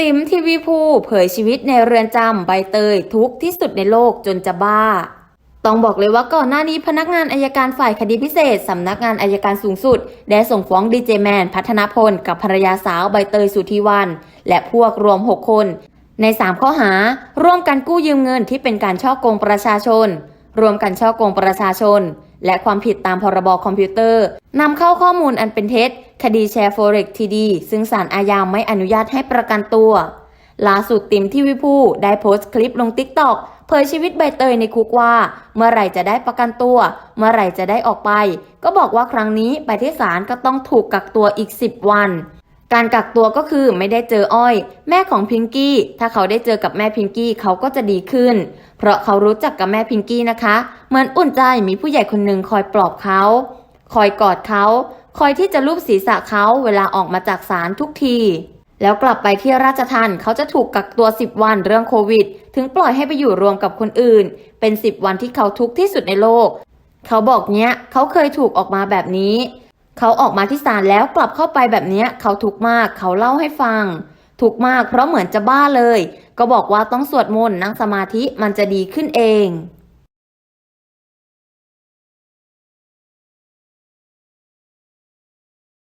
ติ๋มทีวีภูเผยชีวิตในเรือนจำใบเตยทุกที่สุดในโลกจนจะบ้า ต้องบอกเลยว่าก่อนหน้านี้พนักงานอายการฝ่ายคดีพิเศษ สำนักงานอายการสูงสุด ได้ส่งฟ้องดีเจแมนพัฒนพล กับภรรยาสาวใบเตยสุธีวัน และพวกรวม 6 คน ใน 3 ข้อหา ร่วมกันกู้ยืมเงินที่เป็นการช่อโกงประชาชนร่วมกันช่อโกงประชาชน และความผิดตามพรบคอมพิวเตอร์ นำเข้าข้อมูลอันเป็นเท็จ คดีแชร์โฟเร็กทีดี ซึ่งศาลอาญาไม่อนุญาตให้ประกันตัวล่าสุดติมที่วิภูได้โพสต์คลิปลงติ๊กต็อกเผยชีวิตใบเตยในคุกว่า เมื่อไหร่จะได้ประกันตัว เมื่อไหร่จะได้ออกไป ก็บอกว่าครั้งนี้ไปที่ศาลก็ต้องถูกกักตัวอีก 10 วัน การกักตัวก็คือไม่ได้เจออ้อย แม่ของพิงกี้ ถ้าเขาได้เจอกับแม่พิงกี้เขาก็จะดีขึ้น เพราะเขารู้จักกับแม่พิงกี้นะคะ เหมือนอุ่นใจมีผู้ใหญ่คนหนึ่งคอยปลอบเขา คอยกอดเขาคอยที่จะลูบศีรษะเขาเวลาออกมาจากศาลทุกที แล้วกลับไปที่ราชทันเขาจะถูกกักตัว 10 วันเรื่องโควิด ถึงปล่อยให้ไปอยู่รวมกับคนอื่น เป็น 10 วันที่เขาทุกข์ที่สุดในโลก เขาบอกเนี้ยเขาเคยถูกออกมาแบบนี้ เขาออกมาที่ศาลแล้วกลับเข้าไปแบบเนี้ยเขาทุกข์มากเขาเล่าให้ฟัง ทุกข์มากเพราะเหมือนจะบ้าเลย ก็บอกว่าต้องสวดมนต์นั่งสมาธิมันจะดีขึ้นเอง